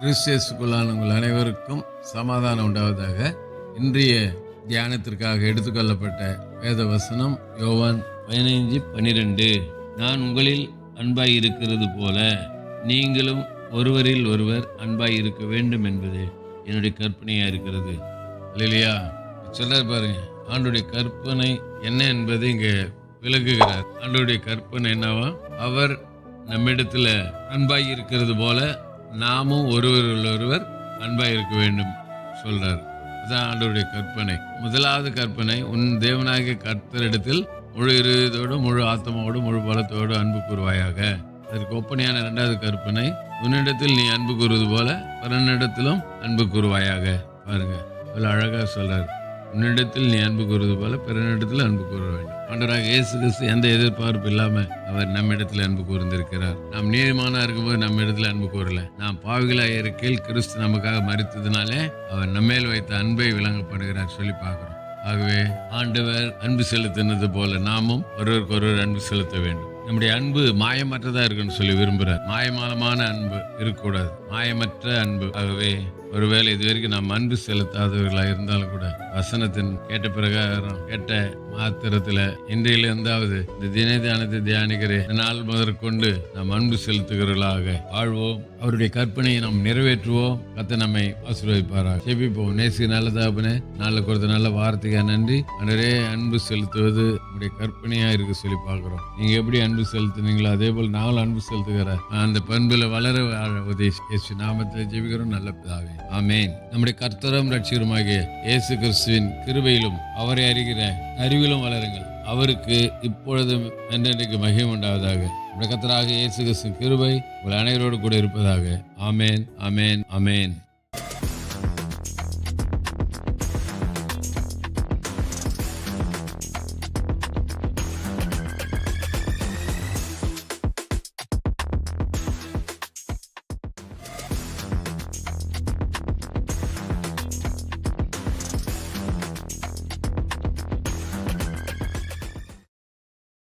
கிறிஸ்தியஸுக்குள்ளான உங்கள் அனைவருக்கும் சமாதானம் உண்டாவதாக. இன்றைய தியானத்திற்காக எடுத்துக்கொள்ளப்பட்ட வேத வசனம் யோவான் பதினைஞ்சு பன்னிரெண்டு. நான் உங்களில் அன்பாய் இருக்கிறது போல நீங்களும் ஒருவரில் ஒருவர் அன்பாய் இருக்க வேண்டும் என்பது என்னுடைய கற்பனையாக இருக்கிறது. இல்லையா சொல்றார் பாருங்க ஆண்டுடைய கற்பனை என்ன என்பது இங்கே விளக்குகிறார். ஆண்டுடைய கற்பனை என்னவா? அவர் நம்மிடத்தில் அன்பாய் இருக்கிறது போல நாமும் ஒருவர் ஒருவர் அன்பாக இருக்க வேண்டும் சொல்றார். அதான் ஆண்டவருடைய கற்பனை. முதலாவது கற்பனை உன் தேவனாகிய கர்த்தரிடத்தில் முழு இருதயத்தோடு முழு ஆத்மாவோடு முழு பலத்தோடு அன்பு கூறுவாயாக. அதற்கு ஒப்பனையான இரண்டாவது கற்பனை உன்னிடத்தில் நீ அன்பு கூறுவது போல பிறனிடத்திலும் அன்பு கூறுவாயாக. பாருங்க இவ்வளவு அழகா சொல்றாரு. உன்னிடத்தில் நீ அன்பு கூறுவது போல பிறனிடத்தில் அன்பு கூற வேண்டும். ஆண்டராக இயேசு கிறிஸ்து எந்த எதிர்பார்ப்பு இல்லாம அவர் நம்மிடத்தில் அன்பு கூர்ந்திருக்கிறார். நாம் நீதிமானா இருக்கும்போது நம்ம இடத்துல அன்பு கூறல. நாம் பாவிகளாக இருக்கையில் கிறிஸ்து நமக்காக மறித்ததுனாலே அவர் நம்மேல் வைத்த அன்பை விளங்கப்படுகிறார் சொல்லி பார்க்கிறோம். ஆகவே ஆண்டவர் அன்பு செலுத்தினது போல நாமும் ஒருவருக்கு ஒருவர் அன்பு செலுத்த வேண்டும். நம்முடைய அன்பு மாயமற்றதா இருக்குன்னு சொல்லி விரும்புகிறார். மாயமானமான அன்பு இருக்கக்கூடாது. மாயமற்ற அன்பு. ஆகவே ஒருவேளை இது வரைக்கும் நாம் அன்பு செலுத்தாதவர்களாக இருந்தாலும் கூட வசனத்தின் கேட்ட பிரகாரம் கேட்ட மாத்திரத்தில் இன்றையிலிருந்தாவது இருந்தாவது இந்த தினத்தியானத்தை தியானிக்கிற நாள் முதற்கொண்டு நாம் அன்பு செலுத்துகிறவர்களாக வாழ்வோம். அவருடைய கற்பனையை நாம் நிறைவேற்றுவோம். கத்த நம்மை ஆசீர்வதிப்பாராக. செபிப்போம் நேசி நல்ல தாபனே நாளில் கொடுத்த நல்ல வார்த்தைக்கு நன்றி. அன்றே அன்பு செலுத்துவது உங்களுடைய கற்பனையாக இருக்கு சொல்லி பார்க்குறோம். நீங்கள் எப்படி அன்பு செலுத்துனீங்களோ அதே போல் நாங்களும் அன்பு செலுத்துகிற அந்த பண்பில் வளர வாழ உதவி. நாமத்தில் ஜெபிக்கிறோம். நல்ல பிதாவே. அமேன் நம்முடைய கர்த்தரும் ரட்சிகருமாகிய இயேசு கிறிஸ்துவின் கிருபையிலும் அவரை அறிகிற அறிவிலும் வளருங்கள். அவருக்கு இப்பொழுதும் என்றென்றைக்கு மகிமை உண்டாவதாக. நம்முடைய கர்த்தராக இயேசு கிறிஸ்துவின் கிருபை உங்கள் அனைவரோடு கூட இருப்பதாக. ஆமென் அமேன் அமேன்